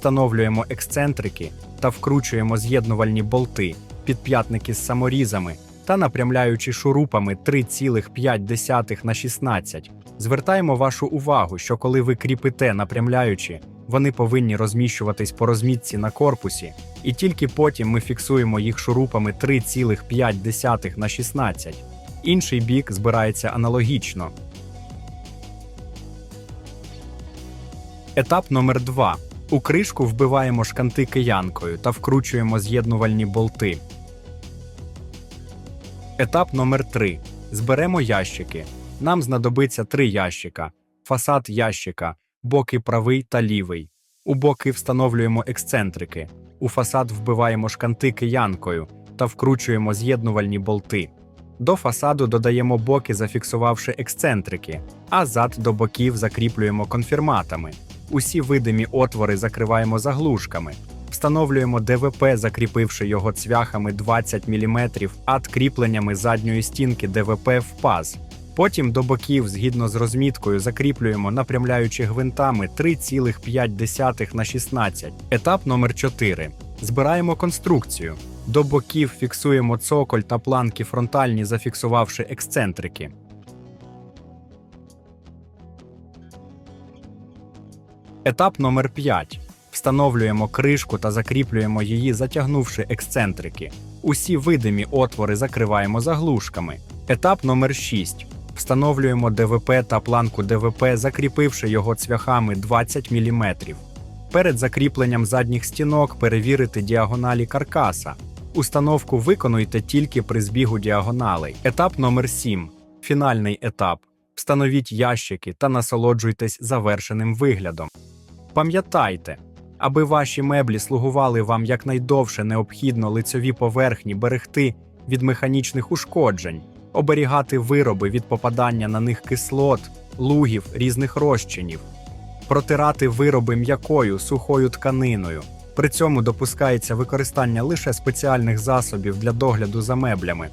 встановлюємо ексцентрики та вкручуємо з'єднувальні болти, підп'ятники з саморізами та напрямляючи шурупами 3,5 на 16. Звертаємо вашу увагу, що коли ви кріпите напрямляючи, вони повинні розміщуватись по розмітці на корпусі, і тільки потім ми фіксуємо їх шурупами 3,5 на 16. Інший бік збирається аналогічно. Етап номер 2. У кришку вбиваємо шканти киянкою та вкручуємо з'єднувальні болти. Етап номер 3. Зберемо ящики. Нам знадобиться три ящика: фасад ящика, боки правий та лівий. У боки встановлюємо ексцентрики. У фасад вбиваємо шканти киянкою та вкручуємо з'єднувальні болти. До фасаду додаємо боки, зафіксувавши ексцентрики, а зад до боків закріплюємо конфірматами. Усі видимі отвори закриваємо заглушками. Встановлюємо ДВП, закріпивши його цвяхами 20 мм, ад кріпленнями задньої стінки ДВП в паз. Потім до боків, згідно з розміткою, закріплюємо напрямляючи гвинтами 3,5 на 16. Етап номер 4. Збираємо конструкцію. До боків фіксуємо цоколь та планки фронтальні, зафіксувавши ексцентрики. Етап номер 5. Встановлюємо кришку та закріплюємо її, затягнувши ексцентрики. Усі видимі отвори закриваємо заглушками. Етап номер 6. Встановлюємо ДВП та планку ДВП, закріпивши його цвяхами 20 мм. Перед закріпленням задніх стінок перевірити діагоналі каркаса. Установку виконуйте тільки при збігу діагоналей. Етап номер 7. Фінальний етап. Встановіть ящики та насолоджуйтесь завершеним виглядом. Пам'ятайте, аби ваші меблі слугували вам якнайдовше необхідно лицьові поверхні берегти від механічних ушкоджень, оберігати вироби від попадання на них кислот, лугів, різних розчинів, протирати вироби м'якою сухою тканиною. При цьому допускається використання лише спеціальних засобів для догляду за меблями.